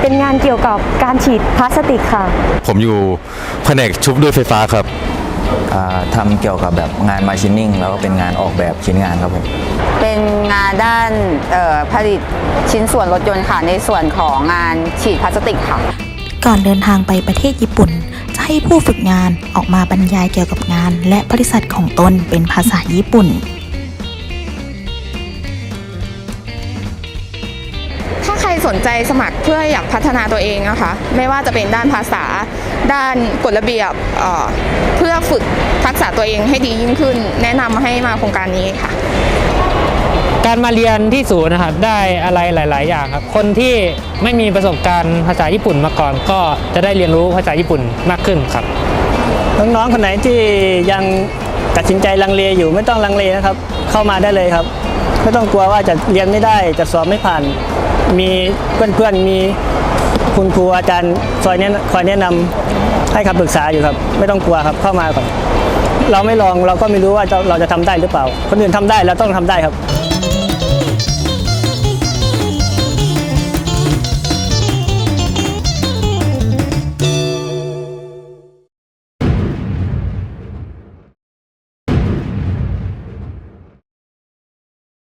เป็นงานเกี่ยวกับการฉีดพลาสติกค่ะ ผมอยู่แผนกชุบด้วยไฟฟ้าครับ อ่าทำเกี่ยวกับแบบงานมาชินนิ่งแล้วก็เป็นงานออกแบบชิ้นงานครับผม เป็นงานด้านเอ่อผลิตชิ้นส่วนรถยนต์ค่ะ ในส่วนของงานฉีดพลาสติกค่ะ ก่อนเดินทางไปประเทศญี่ปุ่น จะให้ผู้ฝึกงานออกมาบรรยายเกี่ยวกับงาน และบริษัทของตนเป็นภาษาญี่ปุ่น สนใจสมัครเพื่ออยากพัฒนาตัวเองนะคะไม่ว่าจะเป็นด้านภาษา ด้านกฎระเบียบเอ่อเพื่อฝึกทักษะตัวเองให้ดียิ่งขึ้น แนะนำให้มาโครงการนี้ค่ะการมาเรียนที่ศูนย์นะครับได้อะไรหลาย ๆ อย่างครับ คนที่ไม่มีประสบการณ์ภาษาญี่ปุ่นมาก่อน ก็จะได้เรียนรู้ภาษาญี่ปุ่นมากขึ้นครับ น้อง ๆ คนไหนที่ยังตัดสินใจลังเลอยู่ไม่ต้องลังเลนะครับ เข้ามาได้เลยครับ ไม่ต้องกลัวว่าจะเรียนไม่ได้จะสอบไม่ผ่าน มีเพื่อนๆมีคุณครูอาจารย์คอยแนะคอยแนะนำให้คำปรึกษาอยู่ครับ ไม่ต้องกลัวครับเข้ามาก่อนเราไม่ลองเราก็ไม่รู้ว่าเราจะทำได้หรือเปล่า คนอื่นทำได้เราต้องทำได้ครับ